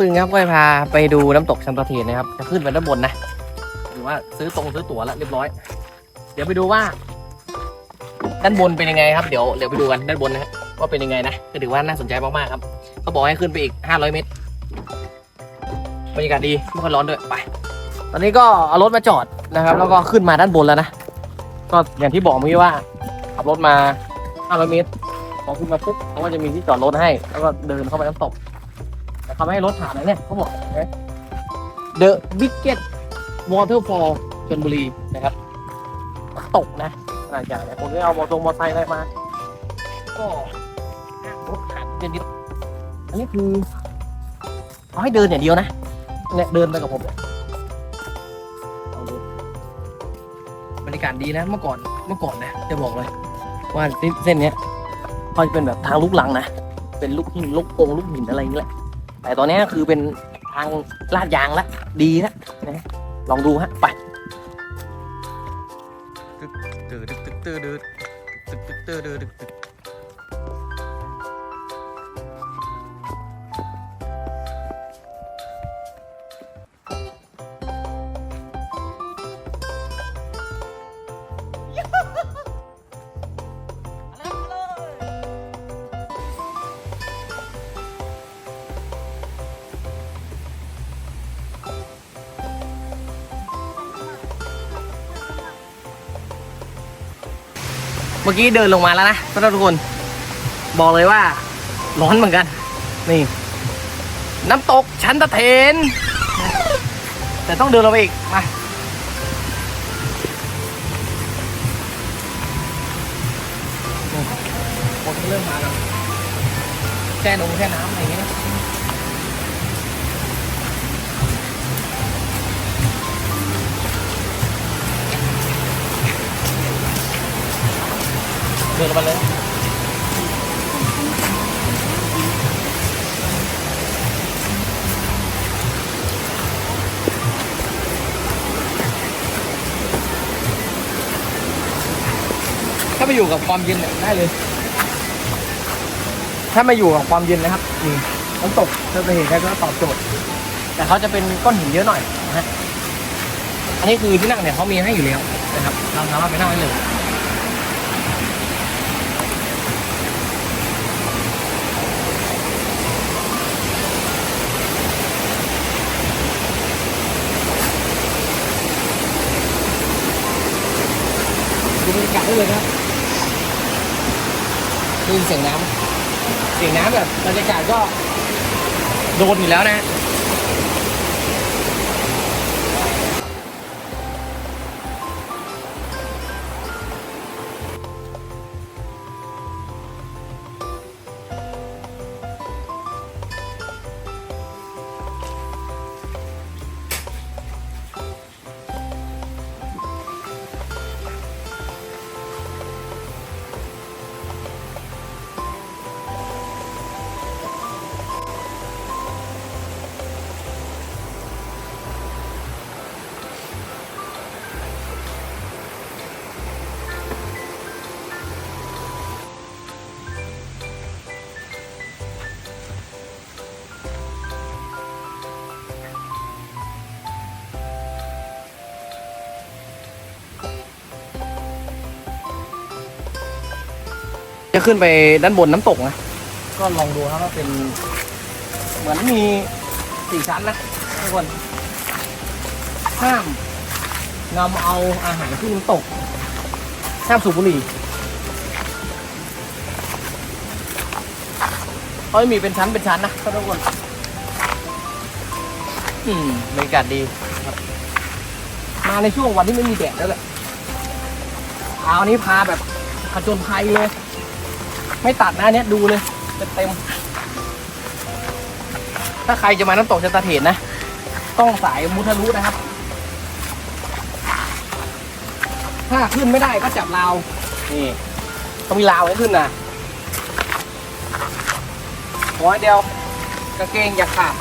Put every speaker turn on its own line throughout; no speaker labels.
ปึงครับก็จะพาไปดูน้ำตกชันตะเทนนะครับ จะขึ้นไปด้านบนนะหรือว่าซื้อตรงซื้อตั๋วแล้วเรียบร้อย เดี๋ยวไปดูว่า ด้านบนเป็นยังไงครับ เดี๋ยวเดี๋ยวไปดูกันด้านบนนะฮะว่าเป็นยังไงนะก็ถือว่าน่าสนใจมากๆครับเขาบอกให้ขึ้นไปอีก 500 เมตรบรรยากาศดีไม่ค่อยร้อนด้วยไป ตอนนี้ก็เอารถมาจอดนะครับ แล้วก็ขึ้นมาด้านบนแล้วนะก็อย่างที่บอกเมื่อกี้ว่าขับรถมา 500 เมตรพอขึ้นมาปุ๊บเขาก็จะมีที่จอดรถให้ แล้วก็เดินเข้าไปน้ำตก แต่เขาไม่ให้รถผ่านเลยเนี่ยเขาบอกนะ The Biggest Waterfall ชลบุรีนะครับ ตกนะอาจารย์คนที่เอามอเตอร์มอเตอร์ไซค์อะไรมา ก็รถผ่านเป็นนิดอันนี้คือเขาให้เดินอย่างเดียวนะเนี่ยเดินไปกับผมเนี่ยบรรยากาศดีนะเมื่อก่อนเมื่อก่อนนะจะบอกเลยว่าเส้นเนี้ยเขาจะเป็นแบบทางลูกลังนะ เป็นลูกหินลูกโป่งลูกหินอะไรอย่างเงี้ยแหละ แต่ตอนนี้คือเป็นทางลาดยางแล้วดีแล้วนะลองดูฮะไปตึ๊ดตึ๊ดตึ๊ดตึ๊ดตึ๊ดตึ๊ดตึ๊ดตึ๊ดตึ๊ด เมื่อกี้เดินลงมาแล้วนะท่านทุกคน บอกเลยว่า ร้อนเหมือนกัน นี่ น้ำตกชันตะเทนแต่ต้องเดินลงไปอีก มาคนเริ่มมาแล้วแช่นงแช่น้ำอะไรอย่างเงี้ย เดินมาเลยถ้ามาอยู่กับความเย็นเนี่ยได้เลย ถ้ามาอยู่กับความเย็นนะครับนี่น้ำตกเราจะเห็นแค่ก็ตอบโจทย์ แต่เขาจะเป็นก้อนหินเยอะหน่อยนะฮะอันนี้คือที่นั่งเนี่ยเขามีให้อยู่แล้วนะครับเราสามารถไปนั่งได้เลย ดูบรรยากาศได้เลยครับได้ยินเสียงน้ำเสียงน้ำแบบบรรยากาศก็โดนอยู่แล้วนะ ขึ้นไปด้านบนน้ำตกนะ ก็ลองดูครับว่าเป็น เหมือนมีสี่ชั้นนะทุกคนห้ามนำเอาอาหารขึ้นน้ำตกห้ามสูบบุหรี่เขาจะมีเป็นชั้นเป็นชั้นนะทุกคน อืมบรรยากาศดีครับมาในช่วงวันที่ไม่มีแดดแล้วแหละเอาอันนี้พาแบบผจญภัยเลย ไม่ตัดนะเนี้ยดูเลยเต็มถ้าใครจะมาน้ำตกจันตาเถนนะ ต้องสายมุทะลุนะครับ ถ้าขึ้นไม่ได้ก็จับราวนี่ต้องมีราวให้ขึ้นนะขอเดียวกางเกงอย่าขาด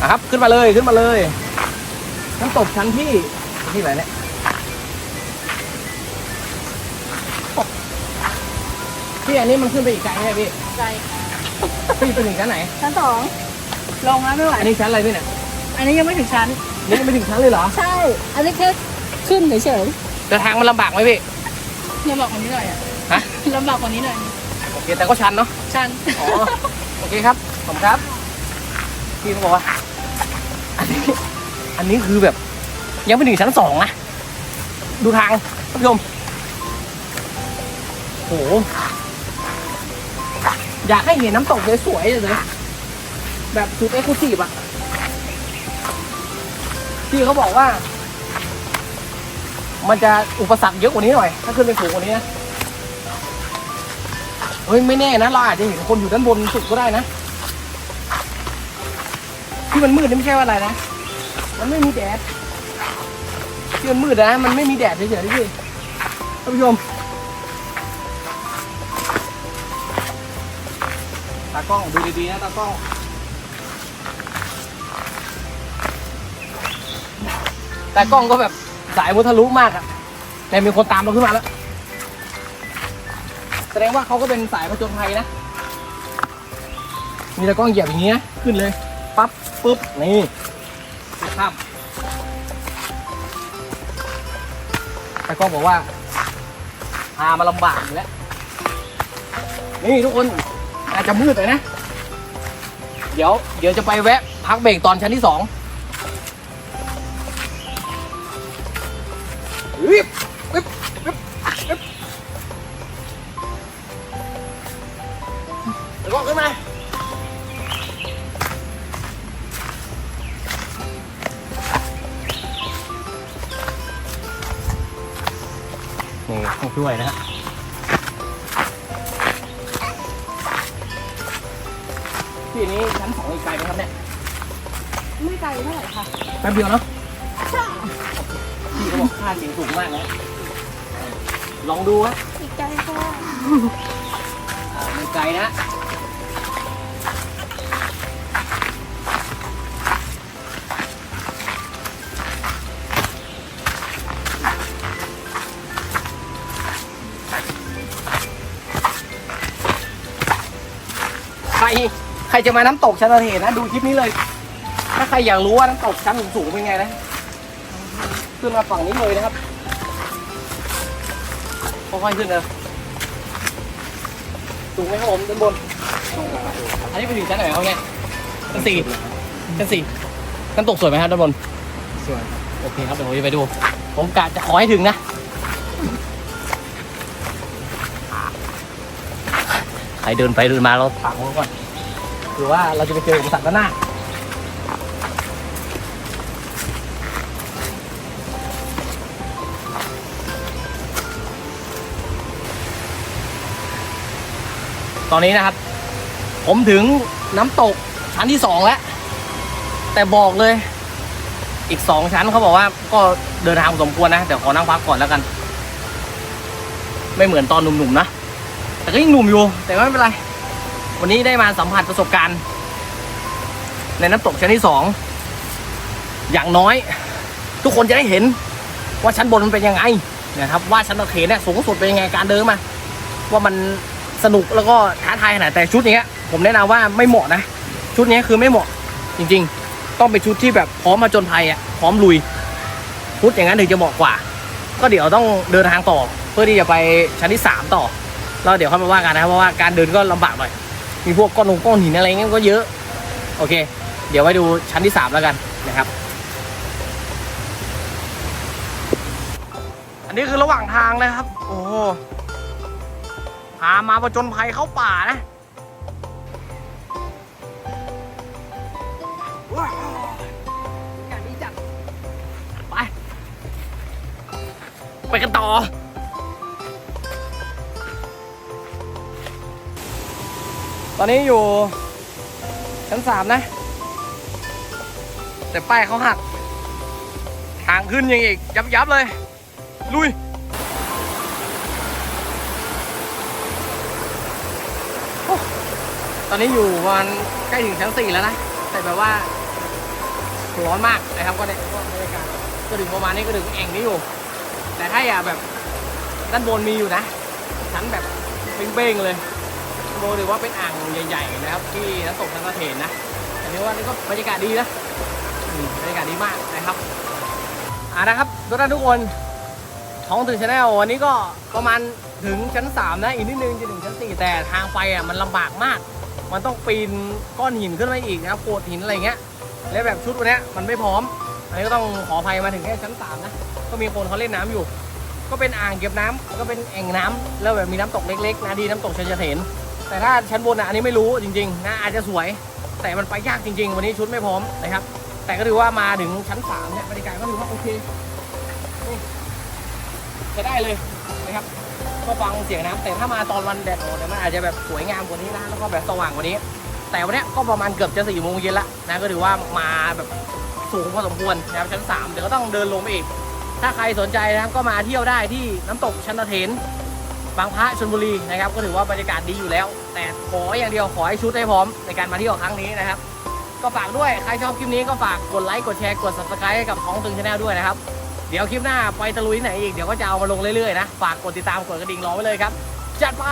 อะครับ ขึ้นมาเลยขึ้นมาเลย น้ำตกชั้นที่ที่ไหนเนี่ยพี่อันนี้มันขึ้นไปอีกไกลไหมพี่
ใจ
พี่ไปถึงชั้นไหน
ชั้นสองลงแล้วไม่ไหว
อันนี้ชั้นอะไรพี่เนี่ย
อันนี้ยังไม่ถึงชั้น
นี่ยังไม่ถึงชั้นเลยเหรอ
ใช่ อันนี้แค่ขึ้นเฉย
แต่ทางมันลำบากไหมพี่
ๆลำบากกว่านี้หน่อยอะ
ฮะ
ลำบากกว่านี้หน่อย
โอเคแต่ก็ชันเนาะ
ชั้น
อ๋อโอเคครับผมครับพี่เขาบอกว่าอันนี้ อันนี้คือแบบ ยังไม่ถึงชั้นสองนะ ดูทางท่านผู้ชมโห อยากให้เห็นน้ำตกสวยๆเลยนะ แบบสุดเอ็กซ์คลูซีฟอะพี่เขาบอกว่า มันจะอุปสรรคเยอะกว่านี้หน่อย ถ้าขึ้นไปสูงกว่านี้นะเฮ้ยไม่แน่นะเราอาจจะเห็นคนอยู่ด้านบนสุดก็ได้นะ ที่มันมืดนี่ไม่ใช่ว่าอะไรนะ มันไม่มีแดดที่มันมืดนะ มันไม่มีแดดเฉยๆพี่ท่านผู้ชมตากล้องดูดีๆนะตากล้องตากล้องก็แบบสายมุทะลุมากอะแต่มีคนตามเราขึ้นมาแล้ว แสดงว่าเขาก็เป็นสายผจญภัยนะ มีตะกล้องเหยียบอย่างนี้นะขึ้นเลย ปั๊บ ปุ๊บ นี่ ครับตะกล้องบอกว่าพามาลำบากอยู่แล้ว นี่ทุกคนอาจจะมืดเลยนะ เดี๋ยวเดี๋ยวจะไปแวะพักเบรกตอนชั้นที่สอง นี่ต้องช่วยนะฮะที่นี้ชั้นสองอีกไกลไหมครับเนี่ย
ไม่ไกลเท่าไหร่ค่ะ
แป๊บเดียวเนาะ
ใช่
พี่เขาบอกค่าเสียงสูงมากนะลองดูฮะ
อีกไกลค่ะ
อ่าไม่ไกลนะ รใครจะมาน้ำตกชันตะเถนนะดูคลิปนี้เลย ถ้าใครอยากรู้ว่าน้ำตกชั้นสูงๆเป็นไงนะขึ้นมาฝั่งนี้เลยนะครับค่อยๆขึ้นเลยสูงไหมครับผมด้านบน อันนี้ไปถึงชั้นไหนครับเนี่ยชั้นสี่ชั้นสี่น้ำตกสวยไหมครับด้านบน
สวย
โอเคครับเดี๋ยวผมจะไปดู ผมกะจะขอให้ถึงนะ ใครเดินไปเดินมาเราถามเขาก่อนหรือว่าเราจะไปเจออุปสรรคด้านหน้าตอนนี้นะครับ ผมถึงน้ำตกชั้นที่สองแล้ว แต่บอกเลย อีกสองชั้นเขาบอกว่าก็เดินทางสมควรนะแต่ขอนั่งพักก่อนแล้วกัน ไม่เหมือนตอนหนุ่มๆนะ แต่ก็ยังหนุ่มอยู่ แต่ก็ไม่เป็นไร วันนี้ได้มาสัมผัสประสบการณ์ ในน้ำตกชั้นที่สอง อย่างน้อย ทุกคนจะได้เห็น ว่าชั้นบนมันเป็นยังไงนะครับ ว่าชั้นตะเขนเนี่ยสูงสุดเป็นยังไงการเดินมา ว่ามันสนุกแล้วก็ท้าทายขนาดแต่ชุดนี้ผมแนะนำว่าไม่เหมาะนะ ชุดนี้คือไม่เหมาะจริง ๆ ต้องเป็นชุดที่แบบพร้อมมาจนภัยอะพร้อมลุยชุดอย่างนั้นถึงจะเหมาะกว่า ก็เดี๋ยวต้องเดินทางต่อ เพื่อที่จะไปชั้นที่สามต่อ แล้วเดี๋ยวค่อยมาว่ากันนะครับเพราะว่าการเดินก็ลำบากหน่อยมีพวกก้อนงก้อนหินอะไรเงี้ยก็เยอะ โอเค เดี๋ยวไว้ดูชั้นที่สามแล้วกันนะครับ อันนี้คือระหว่างทางนะครับ โอ้หพามาประจนภัยเข้าป่านะไป ไปกันต่อ ตอนนี้อยู่ชั้นสามนะ แต่ป้ายเขาหัก ทางขึ้นยังอีก ยับยับๆเลย ลุยอตอนนี้อยู่ประมาณใกล้ถึงชั้นสี่แล้วนะ แต่แบบว่า ร้อนมากนะครับก็ได้ก็บรรยากาศก็ถึงประมาณนี้ก็ถึงแอ่งนี้อยู่ แต่ถ้าอยากแบบด้านบนมีอยู่นะชั้นแบบเบ้งๆเลย โมถือว่าเป็นอ่างใหญ่ๆนะครับ ที่น้ำตกชันตะเถนนะแต่นี้ว่านี่ก็บรรยากาศดีนะบรรยากาศดีมากนะครับอ่านะครับทุกท่านทุกคนท้องถึงชาแนลวันนี้ก็ประมาณถึงชั้น 3 นะอีกนิดนึงจะถึงชั้น 4 แต่ทางไปอะมันลำบากมาก มันต้องปีนก้อนหินขึ้นไปอีกนะครับโขดหินอะไรเงี้ยแล้วแบบชุดวันนี้มันไม่พร้อมอันนี้ก็ต้องขออภัยมาถึงแค่ชั้น 3 นะ ก็มีคนเขาเล่นน้ำอยู่ ก็เป็นอ่างเก็บน้ำก็เป็นแอ่งน้ำแล้วแบบมีน้ำตกเล็กๆนะดีน้ำตกชัยเถน แต่ถ้าชั้นบนอะอันนี้ไม่รู้จริงๆนะอาจจะสวย แต่มันไปยากจริง ๆ วันนี้ชุดไม่พร้อมนะครับ แต่ก็ถือว่ามาถึงชั้น3เนี่ยบรรยากาศก็ถือว่าโอเคนี่จะได้เลยนะครับก็ฟังเสียงน้ำแต่ถ้ามาตอนวันแดดออกเนี่ยมันอาจจะแบบสวยงามกว่านี้นะแล้วก็แบบสว่างกว่านี้ แต่วันเนี้ยก็ประมาณเกือบจะสี่โมงเย็นละนะก็ถือว่ามาแบบสูงพอสมควรนะครับชั้น3เดี๋ยวก็ต้องเดินลงไปอีกถ้าใครสนใจนะครับก็มาเที่ยวได้ที่น้ำตกชันตะเถน บางพระชลบุรีนะครับ ก็ถือว่าบรรยากาศดีอยู่แล้ว แต่ขออย่างเดียวขอให้ชุดให้พร้อมในการมาเที่ยวครั้งนี้นะครับ ก็ฝากด้วยใครชอบคลิปนี้ก็ฝากกดไลค์กดแชร์กด subscribe ให้กับท้องตึงชาแนลด้วยนะครับเดี๋ยวคลิปหน้าไปตะลุยไหนอีกเดี๋ยวก็จะเอามาลงเรื่อยๆนะฝากกดติดตามกดกระดิ่งรอไว้เลยครับ จัดไป